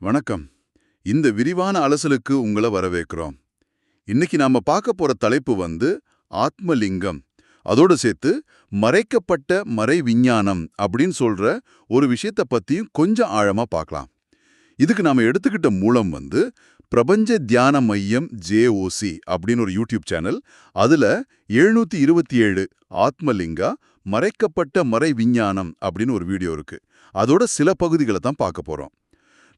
வணக்கம். இந்த விரிவான அலசலுக்கு உங்களை வரவேற்கிறோம். இன்னைக்கு நாம பார்க்க போற தலைப்பு வந்து ஆத்மலிங்கம். அதோட சேர்த்து மறைக்கப்பட்ட மறை விஞ்ஞானம் அப்படின்னு சொல்ற ஒரு விஷயத்த பத்தியும் கொஞ்சம் ஆழமா பார்க்கலாம். இதுக்கு நாம எடுத்துக்கிட்ட மூலம் வந்து பிரபஞ்ச தியான மையம் ஜேஓசி அப்படின்னு ஒரு யூடியூப் சேனல். அதுல எழுநூத்தி இருபத்தி ஏழு ஆத்மலிங்கா மறைக்கப்பட்ட மறை விஞ்ஞானம் அப்படின்னு ஒரு வீடியோ இருக்கு. அதோட சில பகுதிகளை தான் பார்க்க போறோம்.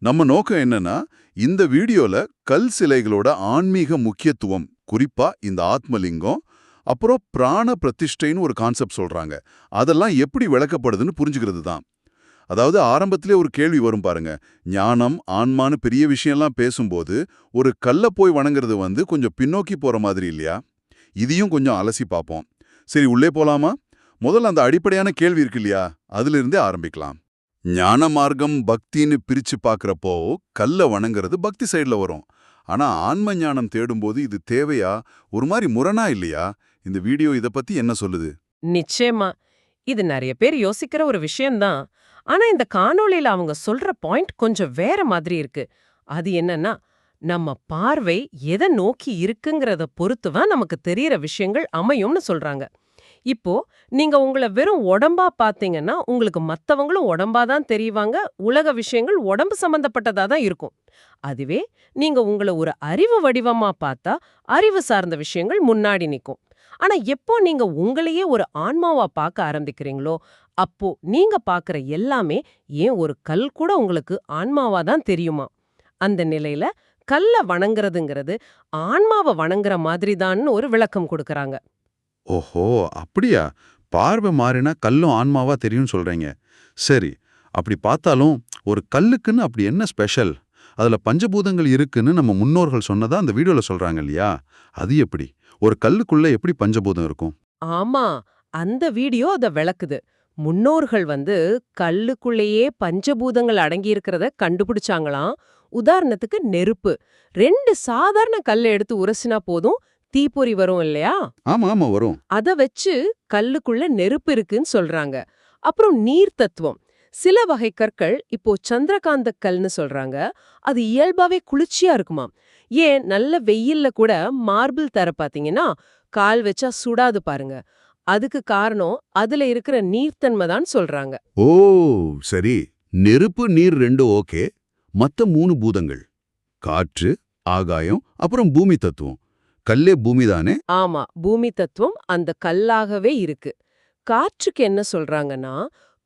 நம்ம நோக்கம் என்னன்னா இந்த வீடியோல கல் சிலைகளோட ஆன்மீக முக்கியத்துவம் குறிப்பா இந்த ஆத்மலிங்கம் அப்புறம் பிராண பிரதிஷ்டைன்னு ஒரு கான்செப்ட் சொல்றாங்க. அதெல்லாம் எப்படி விளக்கப்படுதுன்னு புரிஞ்சுக்கிறது தான். அதாவது ஆரம்பத்திலே ஒரு கேள்வி வரும் பாருங்க. ஞானம் ஆன்மான்னு பெரிய விஷயம்லாம் பேசும்போது ஒரு கல்லை போய் வணங்குறது வந்து கொஞ்சம் பின்னோக்கி போற மாதிரி இல்லையா? இதையும் கொஞ்சம் அலசி பார்ப்போம். சரி உள்ளே போலாமா? முதல்ல அந்த அடிப்படையான கேள்வி இருக்கு இல்லையா? அதிலிருந்தே ஆரம்பிக்கலாம். ஞான மார்க்கம் பக்தின்னு பிரிச்சு பார்க்குறப்போ கல்ல வணங்குறது பக்தி சைடுல வரும். ஆனா ஆன்ம ஞானம் தேடும்போது இது தேவையா? ஒரு மாதிரி முரணா இல்லையா? இந்த வீடியோ இத பத்தி என்ன சொல்லுது? நிச்சயமா. இது நிறைய பேர் யோசிக்கிற ஒரு விஷயம்தான். ஆனா இந்த காணொளியில அவங்க சொல்ற பாயிண்ட் கொஞ்சம் வேற மாதிரி இருக்கு. அது என்னன்னா நம்ம பார்வை எதை நோக்கி இருக்குங்கிறத பொறுத்துவா நமக்கு தெரியற விஷயங்கள் அமையும்னு சொல்றாங்க. இப்போ நீங்க உங்களை வெறும் உடம்பா பாத்தீங்கன்னா உங்களுக்கு மத்தவங்களும் உடம்பா தான் தெரியவாங்க உலக விஷயங்கள் உடம்பு சம்பந்தப்பட்டதா தான் இருக்கும். அதுவே நீங்க உங்களை ஒரு அறிவு வடிவமா பார்த்தா அறிவு சார்ந்த விஷயங்கள் முன்னாடி நிக்கும். ஆனா எப்போ நீங்க உங்களையே ஒரு ஆன்மாவா பார்க்க ஆரம்பிக்கிறீங்களோ அப்போ நீங்க பாக்குற எல்லாமே ஏன் ஒரு கல் கூட உங்களுக்கு ஆன்மாவா தான் தெரியுமா? அந்த நிலையில கல்ல வணங்குறதுங்கிறது ஆன்மாவை வணங்குற மாதிரி ஒரு விளக்கம் கொடுக்கறாங்க. ஓஹோ அப்படியா? பார்வை மாறினா கல்லும் ஆன்மாவா தெரியும்னு சொல்றீங்க. சரி அப்படி பார்த்தாலும் ஒரு கல்லுக்குன்னு அப்படி என்ன ஸ்பெஷல்? அதுல பஞ்சபூதங்கள் இருக்குன்னு நம்ம முன்னோர்கள் சொன்னதா அந்த வீடியோல சொல்றாங்க இல்லையா? அது எப்படி? ஒரு கல்லுக்குள்ள எப்படி பஞ்சபூதம் இருக்கும்? ஆமா அந்த வீடியோ அத விளக்குது. முன்னோர்கள் வந்து கல்லுக்குள்ளேயே பஞ்சபூதங்கள் அடங்கி இருக்கிறத கண்டுபிடிச்சாங்களாம். உதாரணத்துக்கு நெருப்பு. ரெண்டு சாதாரண கல்லை எடுத்து உரசினா போதும் தீப்பொறி வரும் இல்லையா? ஆமா ஆமா வரும். அத வச்சு கல்லுக்குள்ள நெருப்பு இருக்குன்னு சொல்றாங்க. அப்புறம் நீர் தத்துவம். சில வகை கற்கள் இப்போ சந்திரகாந்த கல்னு சொல்றாங்க. அது இயல்பாவே குளிர்ச்சியா இருக்குமாம் ஏன் நல்ல வெயில்ல கூட மார்பிள் தர பாத்தீங்கன்னா கால் வச்சா சுடாது பாருங்க. அதுக்கு காரணம் அதுல இருக்கிற நீர்த்தன்மை தான் சொல்றாங்க. ஓ சரி. நெருப்பு நீர் ரெண்டு ஓகே. மத்த மூணு பூதங்கள். காற்று ஆகாயம் அப்புறம் பூமி தத்துவம். கல்லே பூமி தானே ஆமா பூமி தத்துவம் அந்த கல்லாகவே இருக்கு. காற்றுக்கு என்ன சொல்றாங்கன்னா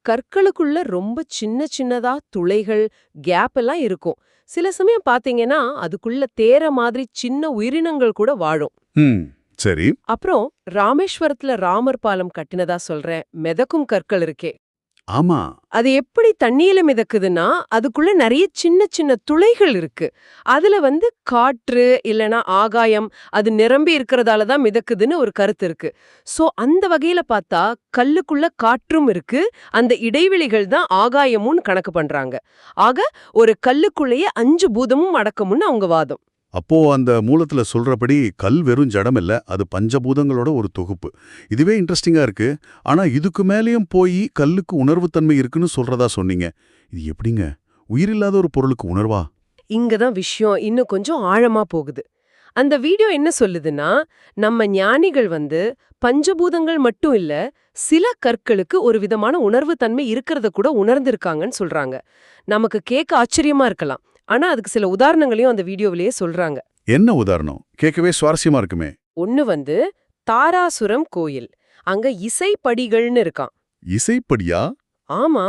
கற்களுக்குள்ள ரொம்ப சின்ன சின்னதா துளைகள் கேப் எல்லாம் இருக்கும். சில சமயம் பாத்தீங்கன்னா அதுக்குள்ள தேர மாதிரி சின்ன உயிரினங்கள் கூட வாழும். சரி. அப்புறம் ராமேஸ்வரத்துல ராமர் பாலம் கட்டினதா சொல்றேன். மிதக்கும் கற்கள் இருக்கே. ஆமா. அது எப்படி தண்ணியில மிதக்குதுன்னா அதுக்குள்ள நிறைய சின்ன சின்ன துளைகள் இருக்கு. அதுல வந்து காற்று இல்லனா ஆகாயம் அது நிரம்பி இருக்கிறதால தான் மிதக்குதுன்னு ஒரு கருத்து இருக்கு. சோ அந்த வகையில பார்த்தா கல்லுக்குள்ள காற்றும் இருக்கு அந்த இடைவெளிகள் தான் ஆகாயமும்னு கணக்கு பண்றாங்க. ஆக ஒரு கல்லுக்குள்ளேயே அஞ்சு பூதமும் அடக்கமுன்னு அவங்க வாதம். அப்போ அந்த மூலத்துல சொல்றபடி கல் வெறும் ஜடம் இல்லை அது பஞ்சபூதங்களோட ஒரு தொகுப்பு. இதுவே இன்ட்ரெஸ்டிங்கா இருக்கு. ஆனா இதுக்கு மேலேயும் போய் கல்லுக்கு உணர்வுத்தன்மை இருக்குன்னு சொல்றதா சொன்னீங்க. இது எப்படிங்க? உயிரில்லாத ஒரு பொருளுக்கு உணர்வா? இங்க தான் விஷயம் இன்னும் கொஞ்சம் ஆழமா போகுது. அந்த வீடியோ என்ன சொல்லுதுன்னா நம்ம ஞானிகள் வந்து பஞ்சபூதங்கள் மட்டும் இல்ல சில கற்களுக்கு ஒரு விதமான உணர்வு தன்மை இருக்கிறத கூட உணர்ந்திருக்காங்கன்னு சொல்றாங்க. நமக்கு கேட்க ஆச்சரியமா இருக்கலாம். ஆனா அதுக்கு சில உதாரணங்களையும் அந்த வீடியோவிலேயே சொல்றாங்க. என்ன உதாரணம்? கேட்கவே சுவாரஸ்யமா இருக்குமே. ஒன்னு வந்து தாராசுரம் கோயில். அங்க இசைப்படிகள்னு இருக்கான் இசைப்படியா? ஆமா.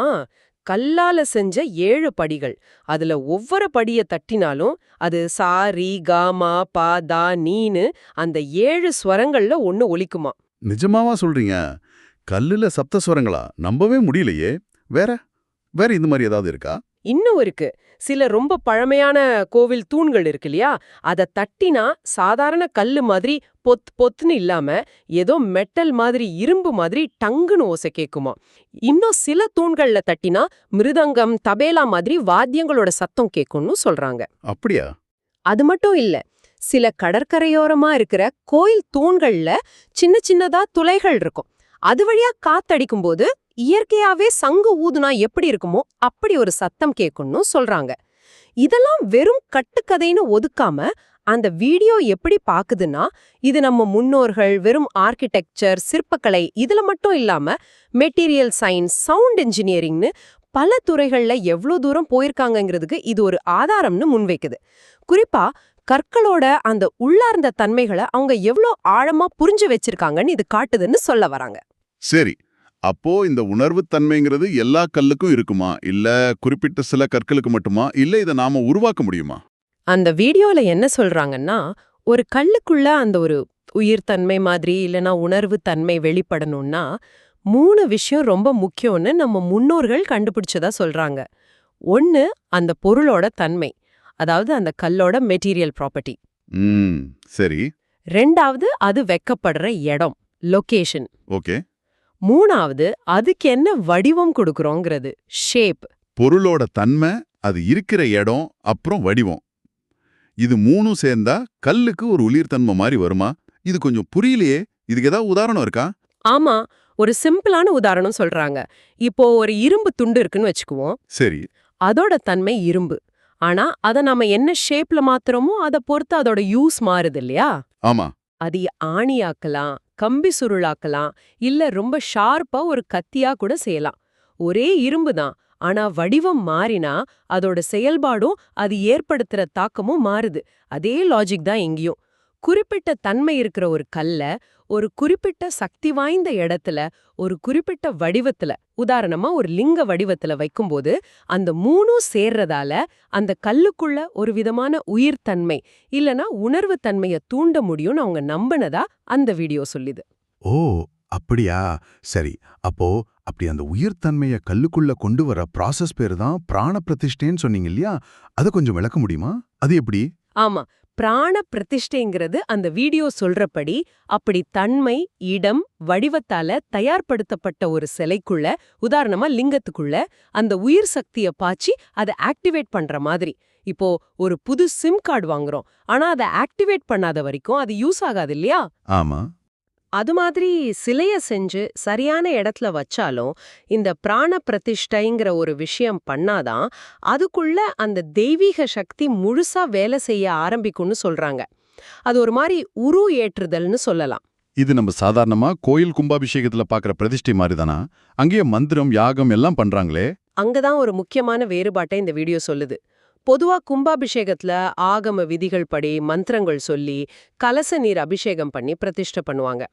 கல்லால செஞ்ச ஏழு படிகள். அதுல ஒவ்வொரு படிய தட்டினாலும் அது சா ரி கா மா பா தா நீன்னு அந்த ஏழு ஸ்வரங்கள்ல ஒன்னு ஒலிக்குமா. நிஜமாவா சொல்றீங்க? கல்லுல சப்தஸ்வரங்களா நம்பவே முடியலையே. வேற? வேற இந்த மாதிரி ஏதாவது இருக்கா? இன்னும் இருக்கு. சில ரொம்ப பழமையான கோவில் தூண்கள் இருக்கு இல்லையா? அத தட்டினா சாதாரண கல்லு மாதிரி பொத் பொத்துன்னு இல்லாம ஏதோ மெட்டல் மாதிரி இரும்பு மாதிரி டங்குன்னு ஓசை கேக்குமா. இன்னும் சில தூண்கள்ல தட்டினா மிருதங்கம் தபேலா மாதிரி வாத்தியங்களோட சத்தம் கேக்கும்னு சொல்றாங்க. அப்படியா? அது மட்டும் இல்ல சில கடற்கரையோரமா இருக்கிற கோயில் தூண்கள்ல சின்ன சின்னதா துளைகள் இருக்கும். அது வழியா காத்தடிக்கும் போது இயற்கையாவே சங்கு ஊதுனா எப்படி இருக்குமோ அப்படி ஒரு சத்தம் கேட்கும்னு சொல்றாங்க. இதெல்லாம் வெறும் கட்டுக்கதைன்னு ஒதுக்காம அந்த வீடியோ எப்படி பாக்குதுன்னா இது நம்ம முன்னோர்கள் வெறும் ஆர்கிடெக்சர் சிற்பக்கலை இதுல மட்டும் இல்லாம மெட்டீரியல் சயின்ஸ் சவுண்ட் இன்ஜினியரிங்னு பல துறைகள்ல எவ்வளோ தூரம் போயிருக்காங்கங்கிறதுக்கு இது ஒரு ஆதாரம்னு முன்வைக்குது. குறிப்பா கற்களோட அந்த உள்ளார்ந்த தன்மைகளை அவங்க எவ்வளோ ஆழமா புரிஞ்சு வச்சிருக்காங்கன்னு இது காட்டுதுன்னு சொல்ல வராங்க. சரி அப்போ இந்த உணர்வுத்தன்மைங்கிறது எல்லா கல்லுக்கும் இருக்குமா? இல்ல குறிப்பிட்ட சில கற்களுக்கு மட்டுமா? இல்ல இதை நாம உருவாக்க முடியுமா? அந்த வீடியோல என்ன சொல்றாங்கன்னா ஒரு கல்லுக்குள்ள அந்த ஒரு உயிர்த்தன்மை மாதிரி இல்லனா உணர்வு தன்மை வெளிப்படணும்னா மூணு விஷயம் ரொம்ப முக்கியம்னு நம்ம முன்னோர்கள் கண்டுபிடிச்சதா சொல்றாங்க. ஒன்னு அந்த பொருளோட தன்மை அதாவது அந்த கல்லோட மெட்டீரியல் ப்ராப்பர்ட்டி. சரி. ரெண்டாவது அது வெக்கப்படுற இடம் லொகேஷன். ஓகே. மூணாவது அதுக்கு என்ன வடிவம் கொடுக்கறோங்கிறது. ஷேப் பொருளோட தன்மை அது இருக்கிற இடம் அப்புறம் வடிவம். இது மூணும் சேர்ந்தா கல்லுக்கு ஒரு உளிர்தன்மை மாதிரி வருமா? இது கொஞ்சம் புரியலையே. இதுக்கு ஏதாவது உதாரணம் இருக்கா? ஆமா ஒரு சிம்பிளான உதாரணம் சொல்றாங்க. இப்போ ஒரு இரும்பு துண்டு இருக்குன்னு வச்சுக்குவோம். சரி. அதோட தன்மை இரும்பு. ஆனா அத நாம என்ன ஷேப்ல மாத்துறோமோ அத பொறுத்து அதோட யூஸ் மாறுது இல்லையா? ஆமா. அது ஆணியாக்கலாம் கம்பி சுருளாக்கலாம் இல்ல ரொம்ப ஷார்ப்பா ஒரு கத்தியா கூட செய்யலாம். ஒரே இரும்பு தான். ஆனா வடிவம் மாறினா அதோட செயல்பாடும் அது ஏற்படுத்துற தாக்கமும் மாறுது. அதே லாஜிக் தான் எங்கேயும் குறிப்பிட்ட தன்மை இருக்கிற ஒரு கல்ல ஒரு குறிப்பிட்ட சக்தி வாய்ந்த இடத்துல ஒரு குறிப்பிட்ட வடிவத்துல உதாரணமா ஒரு லிங்க வடிவத்துல வைக்கும்போது அந்த மூணும் சேர்றதால அந்த கல்லுக்குள்ள ஒரு விதமான உயிர்த்தன்மை இல்லனா உணர்வு தன்மைய தூண்ட முடியும்னு அவங்க நம்பினதா அந்த வீடியோ சொல்லுது. ஓ அப்படியா? சரி அப்போ அப்படி அந்த உயிர்த்தன்மையை கல்லுக்குள்ள கொண்டு வர ப்ராசஸ் பேரு தான் பிராண பிரதிஷ்டேன்னு சொன்னீங்க இல்லையா? அதை கொஞ்சம் விளக்க முடியுமா? அது எப்படி? ஆமா பிராண பிரதிஷ்டைங்கிறது அந்த வீடியோ சொல்றபடி அப்படி தன்மை இடம் வடிவத்தால தயார்படுத்தப்பட்ட ஒரு சிலைக்குள்ள உதாரணமா லிங்கத்துக்குள்ள அந்த உயிர் சக்திய பாய்ச்சி அதை ஆக்டிவேட் பண்ற மாதிரி. இப்போ ஒரு புது சிம் கார்டு வாங்குறோம். ஆனா அதை ஆக்டிவேட் பண்ணாத வரைக்கும் அது யூஸ் ஆகாது இல்லையா? ஆமா. அது மாதிரி சிலைய செஞ்சு சரியான இடத்துல வச்சாலும் இந்த பிராண பிரதிஷ்டைங்கிற ஒரு விஷயம் பண்ணாதான் அதுக்குள்ள அந்த தெய்வீக சக்தி முழுசா வேலை செய்ய ஆரம்பிக்கும்னு சொல்றாங்க. அது ஒரு மாதிரி உரு ஏற்றுதல்னு சொல்லலாம். இது நம்ம சாதாரணமா கோயில் கும்பாபிஷேகத்துல பாக்குற பிரதிஷ்டை மாதிரி தானா அங்கேயே மந்திரம் யாகம் எல்லாம் பண்றாங்களே? அங்கதான் ஒரு முக்கியமான வேறுபாட்டை இந்த வீடியோ சொல்லுது. பொதுவா கும்பாபிஷேகத்துல ஆகம விதிகள் படி மந்திரங்கள் சொல்லி கலச நீர் அபிஷேகம் பண்ணி பிரதிஷ்டை பண்ணுவாங்க.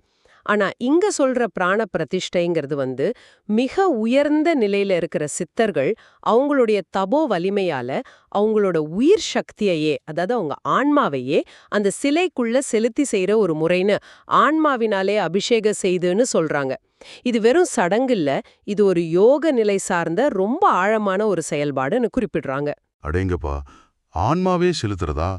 ஆனா இங்க சொல்ற பிராண பிரதிஷ்டைங்கிறது வந்து மிக உயர்ந்த நிலையில இருக்கிற சித்தர்கள் அவங்களுடைய தபோ வலிமையால அவங்களோட உயிர் சக்தியையே அதாவது அவங்க ஆன்மாவையே அந்த சிலைக்குள்ள செலுத்தி செய்யற ஒரு முறைன்னு ஆன்மாவினாலே அபிஷேகம் செய்துன்னு சொல்றாங்க. இது வெறும் சடங்கு இல்ல இது ஒரு யோக நிலை சார்ந்த ரொம்ப ஆழமான ஒரு செயல்பாடுன்னு குறிப்பிடுறாங்க. அடேங்கப்பா ஆன்மாவே செலுத்துறதா?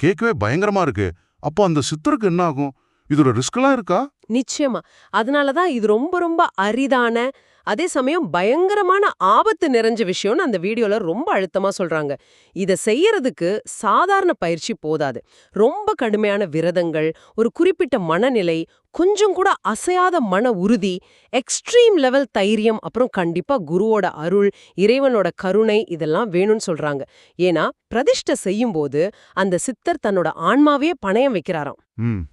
கேட்கவே பயங்கரமா இருக்கு. அப்போ அந்த சித்தருக்கு என்ன ஆகும் இதோட ரிஸ்க்லாம் இருக்கா? நிச்சயமா. அதனாலதான் இது ரொம்ப ரொம்ப அரிதான அதே சமயம் பயங்கரமான ஆபத்து நிறைஞ்ச விஷயம்னு அந்த வீடியோல ரொம்ப அழுத்தமா சொல்றாங்க. இத செய்யறதுக்கு சாதாரண பயிற்சி போதாது. ரொம்ப கடுமையான விரதங்கள் ஒரு குறிப்பிட்ட மனநிலை கொஞ்சம் கூட அசையாத மன உறுதி எக்ஸ்ட்ரீம் லெவல் தைரியம் அப்புறம் கண்டிப்பா குருவோட அருள் இறைவனோட கருணை இதெல்லாம் வேணும்னு சொல்றாங்க. ஏன்னா பிரதிஷ்டை செய்யும்போது அந்த சித்தர் தன்னோட ஆன்மாவே பணயம் வைக்கிறாராம்.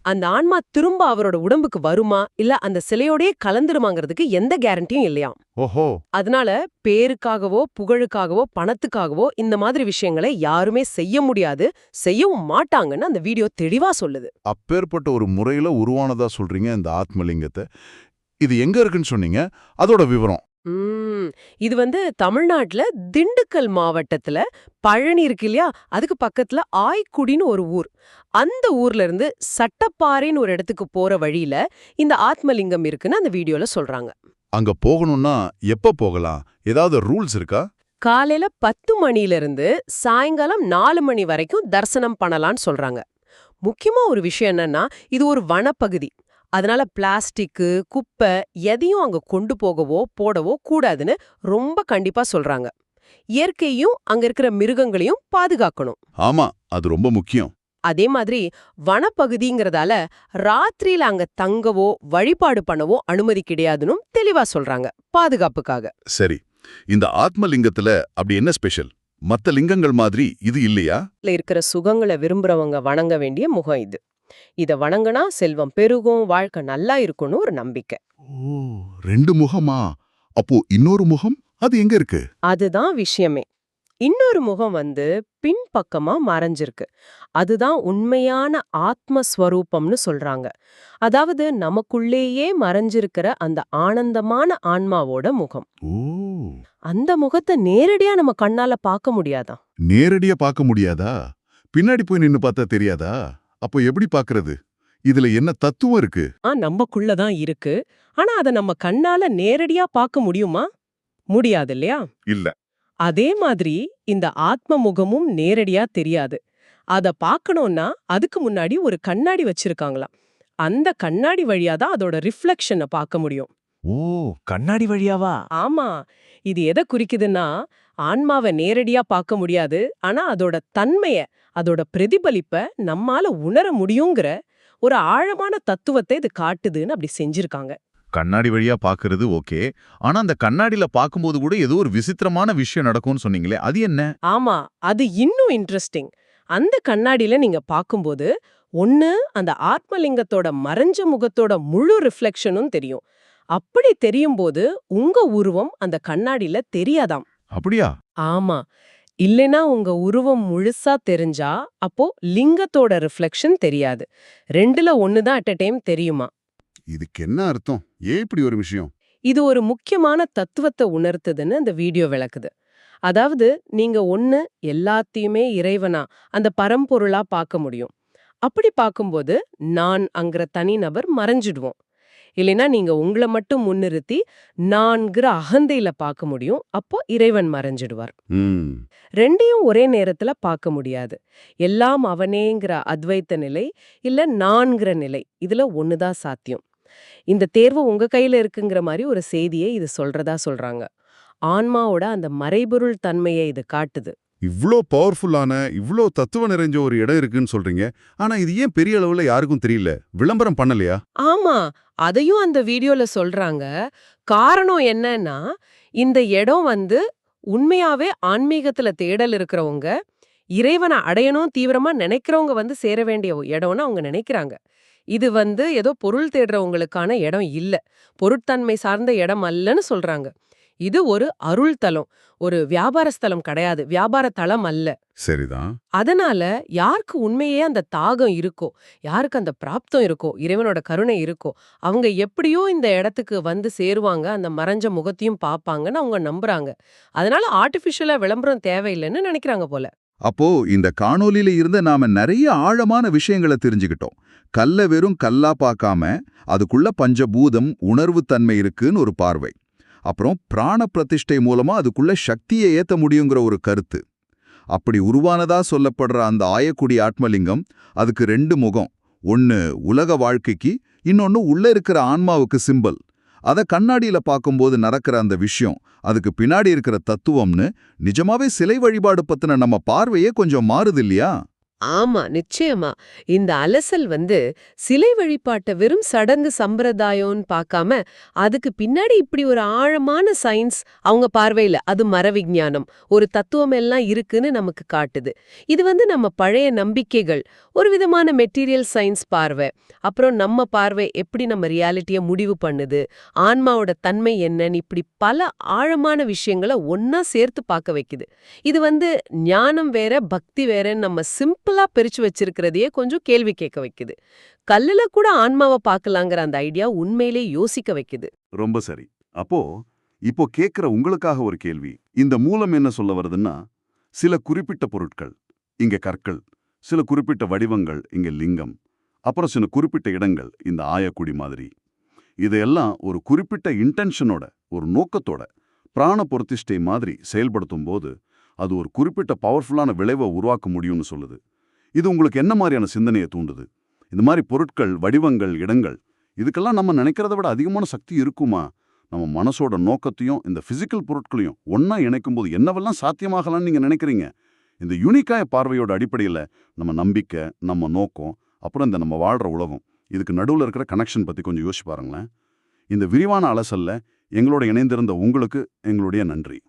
அந்த ஆன்மா திரும்ப அவரோட உடம்புக்கு வருமா? இல்ல அந்த சிலையோடயே கலந்துருமாங்கிறதுக்கு எந்த கேரண்டியும் இல்லையாம். ஓஹோ. அதனால பேருக்காகவோ புகழுக்காகவோ பணத்துக்காகவோ இந்த மாதிரி விஷயங்களை யாருமே செய்ய முடியாது செய்யவும் மாட்டாங்கன்னு அந்த வீடியோ தெளிவா சொல்லுது. அப்பேற்பட்ட ஒரு முறையில உருவானதா சொல்றீங்க இந்த ஆத்மலிங்கத்தை. இது எங்க இருக்குன்னு சொன்னீங்க? அதோட விவரம். உம் இது வந்து தமிழ்நாட்டுல திண்டுக்கல் மாவட்டத்துல பழனி இருக்கு இல்லையா? அதுக்கு பக்கத்துல ஆய்க்குடின்னு ஒரு ஊர். அந்த ஊர்ல இருந்து சட்டப்பாறைன்னு ஒரு இடத்துக்கு போற வழியில இந்த ஆத்மலிங்கம் இருக்குன்னு அந்த வீடியோல சொல்றாங்க. அங்க போகணும்னா எப்ப போகலாம்? ஏதாவது ரூல்ஸ் இருக்கா? காலையில பத்து மணில இருந்து சாயங்காலம் நாலு மணி வரைக்கும் தரிசனம் பண்ணலாம்னு சொல்றாங்க. முக்கியமா ஒரு விஷயம் என்னன்னா இது ஒரு வனப்பகுதி. அதனால பிளாஸ்டிக்கு குப்பை எதையும் அங்க கொண்டு போகவோ போடவோ கூடாதுன்னு ரொம்ப கண்டிப்பா சொல்றாங்க. இயற்கையும் அங்க இருக்கிற மிருகங்களையும் பாதுகாக்கணும். ஆமா அது ரொம்ப முக்கியம். அதே மாதிரி வனப்பகுதிங்கிறதால ராத்திரியில அங்க தங்கவோ வழிபாடு பண்ணவோ அனுமதி கிடையாதுன்னு தெளிவா சொல்றாங்க பாதுகாப்புக்காக. சரி இந்த ஆத்மலிங்கத்துல அப்படி என்ன ஸ்பெஷல்? மத்த லிங்கங்கள் மாதிரி இது இல்லையா? இருக்கிற சுகங்களை விரும்புறவங்க வணங்க வேண்டிய முகம் இது. இத வணங்குனா செல்வம் பெருகும் வாழ்க்கை நல்லா இருக்கும்னு ஒரு நம்பிக்கை. ஓ ரெண்டு முகமா? அப்போ இன்னொரு முகம்? அது எங்க இருக்கு? அதுதான் விஷயமே. இன்னொரு முகம் வந்து பின்பக்கமா மறைஞ்சிருக்கு. அதுதான் உண்மையான ஆத்மஸ்வரூபம்னு சொல்றாங்க. அதாவது நமக்குள்ளேயே மறைஞ்சிருக்கிற அந்த ஆனந்தமான ஆன்மாவோட முகம். அந்த முகத்தை நேரடியா நம்ம கண்ணால பார்க்க முடியாதாம் நேரடியா பார்க்க முடியாதா? பின்னாடி போய் நின்னு பார்த்தா தெரியாதா? அப்போ எப்படி பார்க்கறது? இதுல என்ன தத்துவம் இருக்கு? ஆ நமக்குள்ள தான் இருக்கு. ஆனா அத நம்ம கண்ணால நேரடியா பார்க்க முடியுமா? முடியாது இல்லையா இல்ல. அதே மாதிரி இந்த ஆத்ம முகமும் நேரடியா தெரியாது. அத பார்க்கணும்னா அதுக்கு முன்னாடி ஒரு கண்ணாடி வச்சிருக்காங்களாம். அந்த கண்ணாடி வழியா தான் அதோட ரிஃப்ளெக்ஷனை பார்க்க முடியும். ஓ கண்ணாடி வழியாவா? ஆமா. இது எதை குறிக்குதுன்னா ஆன்மாவை நேரடியா பார்க்க முடியாது. ஆனா அதோட தன்மைய அதோட பிரதிபலிப்ப நம்மால உணர முடியுங்கிற ஒரு ஆழமான தத்துவத்தை இது காட்டுதுன்னு அப்படி செஞ்சிருக்காங்க. கண்ணாடி வழியா பாக்குறது ஓகே. ஆனா அந்த கண்ணாடியில பாக்கும்போது கூட ஏதோ ஒரு விசித்திரமான விஷயம் நடக்கும்னு சொன்னீங்களே அது என்ன? ஆமா அது இன்னும் இன்ட்ரெஸ்டிங் அந்த கண்ணாடியில நீங்க பாக்கும்போது ஒண்ணு அந்த ஆத்மலிங்கத்தோட மறைஞ்ச முகத்தோட முழு ரிஃப்ளெக்ஷனும் தெரியும். அப்படி தெரியும் போது உங்க உருவம் அந்த கண்ணாடியில தெரியாதாம். அப்படியா? ஆமா. இல்லைனா உங்க உருவம் முழுசா தெரிஞ்சா அப்போ லிங்கத்தோட ரிஃப்ளெக்ஷன் தெரியாது. ரெண்டுல ஒண்ணுதான் அட் அ டைம் தெரியுமா? இதுக்கு என்ன அர்த்தம்? ஏன் இப்படி ஒரு விஷயம்? இது ஒரு முக்கியமான தத்துவத்தை உணர்த்துதுன்னு அந்த வீடியோ விளக்குது. அதாவது நீங்க ஒண்ணு எல்லாத்தையுமே இறைவனா அந்த பரம்பொருளா பார்க்க முடியும். அப்படி பார்க்கும்போது நான் அங்கிற தனிநபர் மறைஞ்சிடுவோம். இல்லைனா நீங்க உங்களை மட்டும் முன்னிறுத்தி நான்கிற அகந்தையில பார்க்க முடியும். அப்போ இறைவன் மறைஞ்சிடுவார். ரெண்டையும் ஒரே நேரத்துல பார்க்க முடியாது. எல்லாம் அவனேங்கிற அத்வைத்த நிலை இல்ல நான்கிற நிலை. இதுல ஒண்ணுதான் சாத்தியம். இந்த தேர்வு உங்க கையில இருக்குங்கிற மாதிரி ஒரு செய்தியை இது சொல்றதா சொல்றாங்க. ஆன்மாவோட அந்த மறைபொருள் தன்மையை இது காட்டுது. இவ்ளோ பவர்ஃபுல்லான இவ்ளோ தத்துவம் நிறைஞ்ச ஒரு இடம் இருக்குன்னு சொல்றீங்க. ஆனா இது ஏன் பெரிய அளவுல யாருக்கும் தெரியல? விளம்பரம் பண்ணலையா? ஆமா. அதையும் அந்த வீடியோல சொல்றாங்க. காரணம் என்னன்னா இந்த இடம் வந்து உண்மையாவே ஆன்மீகத்துல தேடல் இருக்கிறவங்க இறைவனை அடையணும் தீவிரமா நினைக்கிறவங்க வந்து சேர வேண்டிய இடம்னு அவங்க நினைக்கிறாங்க. இது வந்து ஏதோ பொருள் தேடுறவங்களுக்கான இடம் இல்ல. பொருட்தன்மை சார்ந்த இடம் அல்லன்னு சொல்றாங்க. இது ஒரு அருள் தலம் ஒரு வியாபார ஸ்தலம் கிடையாது. வியாபார தலம் அல்ல. சரிதான். அதனால யாருக்கு உண்மையே அந்த தாகம் இருக்கோ யாருக்கு அந்த பிராப்தம் இருக்கோ இறைவனோட கருணை இருக்கோ அவங்க எப்படியோ இந்த இடத்துக்கு வந்து சேருவாங்க அந்த மறைஞ்ச முகத்தையும் பார்ப்பாங்கன்னு அவங்க நம்புறாங்க. அதனால ஆர்டிஃபிஷியலா விளம்பரம் தேவையில்லைன்னு நினைக்கிறாங்க போல. அப்போ இந்த காணொலியில இருந்து நாம நிறைய ஆழமான விஷயங்களை தெரிஞ்சுக்கிட்டோம். கல்ல வெறும் கல்லா பார்க்காம அதுக்குள்ள பஞ்சபூதம் உணர்வு தன்மை இருக்குன்னு ஒரு பார்வை. அப்புறம் பிராண பிரதிஷ்டை மூலமா அதுக்குள்ள சக்தியை ஏத்த முடியுங்கிற ஒரு கருத்து. அப்படி உருவானதா சொல்லப்படுற அந்த ஆயக்குடி ஆத்மலிங்கம் அதுக்கு ரெண்டு முகம். ஒன்னு உலக வாழ்க்கைக்கு இன்னொன்னு உள்ள இருக்கிற ஆன்மாவுக்கு சிம்பல் அத கண்ணாடியில பார்க்கும்போது நடக்கிற அந்த விஷயம் அதுக்கு பின்னாடி இருக்கிற தத்துவம்னு நிஜமாவே சிலை வழிபாடு பத்தின நம்ம பார்வையே கொஞ்சம் மாறுது இல்லையா? ஆமா நிச்சயமா. இந்த அலசல் வந்து சிலை வழிபாட்டை வெறும் சடங்கு சம்பிரதாயம்னு பார்க்காம அதுக்கு பின்னாடி இப்படி ஒரு ஆழமான சயின்ஸ் அவங்க பார்வையில அது மரவிஞ்ஞானம் ஒரு தத்துவம் எல்லாம் இருக்குன்னு நமக்கு காட்டுது. இது வந்து நம்ம பழைய நம்பிக்கைகள் ஒரு விதமான மெட்டீரியல் சயின்ஸ் பார்வை. அப்புறம் நம்ம பார்வை எப்படி நம்ம ரியாலிட்டியை முடிவு பண்ணுது ஆன்மாவோட தன்மை என்னன்னு இப்படி பல ஆழமான விஷயங்களை ஒன்னா சேர்த்து பார்க்க வைக்குது. இது வந்து ஞானம் வேற பக்தி வேறன்னு நம்ம சிம்பிளா பிரிச்சு வச்சிருக்கிறதையே கொஞ்சம் கேள்வி கேட்க வைக்குது. கல்லுல கூட ஆன்மாவை பார்க்கலாங்கிற அந்த ஐடியா உண்மையிலே யோசிக்க வைக்குது. ரொம்ப சரி. அப்போ இப்போ கேக்குற உங்களுக்காக ஒரு கேள்வி. இந்த மூலம் என்ன சொல்ல வருதுன்னா சில குறிப்பிட்ட பொருட்கள் இங்க கற்கள் சில குறிப்பிட்ட வடிவங்கள் இங்க லிங்கம் அப்புறம் சில குறிப்பிட்ட இடங்கள் இந்த ஆயக்குடி மாதிரி. இதையெல்லாம் ஒரு குறிப்பிட்ட இன்டென்ஷனோட ஒரு நோக்கத்தோட பிராண பொருத்திஷ்டை மாதிரி செயல்படுத்தும் போது அது ஒரு குறிப்பிட்ட பவர்ஃபுல்லான விளைவை உருவாக்க முடியும்னு சொல்லுது. இது உங்களுக்கு என்ன மாதிரியான சிந்தனையை தூண்டுது? இந்த மாதிரி பொருட்கள் வடிவங்கள் இடங்கள் இதுக்கெல்லாம் நம்ம நினைக்கிறத விட அதிகமான சக்தி இருக்குமா? நம்ம மனசோட நோக்கத்தையும் இந்த ஃபிசிக்கல் பொருட்களையும் ஒன்றா இணைக்கும்போது என்னவெல்லாம் சாத்தியமாகலாம்னு நீங்க நினைக்கிறீங்க? இந்த யூனிக்காய பார்வையோட அடிப்படையில் நம்ம நம்பிக்கை நம்ம நோக்கம் அப்புறம் இந்த நம்ம வாழ்ற உலகம். இதுக்கு நடுவில் இருக்கிற கனெக்ஷன் பத்தி கொஞ்சம் யோசிச்சு பாருங்களேன். இந்த விரிவான அலசல்ல எங்களோட இணைந்திருந்த உங்களுக்கு எங்களுடைய நன்றி.